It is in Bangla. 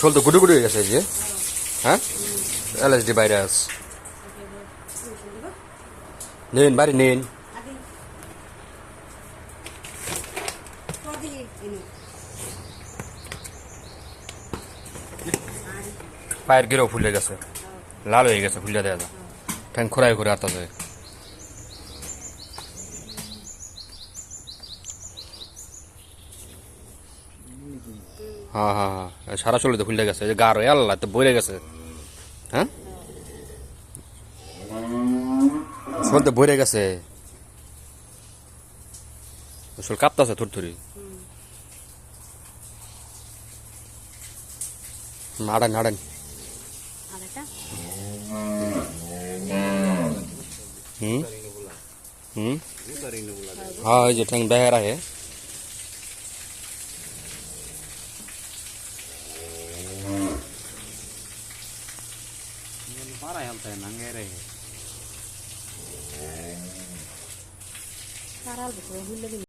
শোল তো গুডু গুডু হয়ে গেছে যে। হ্যাঁ? LSD virus. নিন, বাড়ি নিন। পায়ের গিরেও ফুলে গেছে। লাল হয়ে গেছে ফুলে দেওয়া যায়। ঠ্যাং খোরাই করে আতা যায়। হ্যাঁ হ্যাঁ হ্যাঁ সারা চলে তো ফুলে গেছে। যে হয়ে আল্লাহ তো বইরে গেছে। হ্যাঁ? শোল তো বইরে গেছে। শোল কাঁপতাছে থুর থুরি আড়ান আড়ান। আরেকটা হুম? হুম? হ্যাঁ ওই যে ঠ্যাং বেহার আছে Nangere. কারাল বসে হুল্লে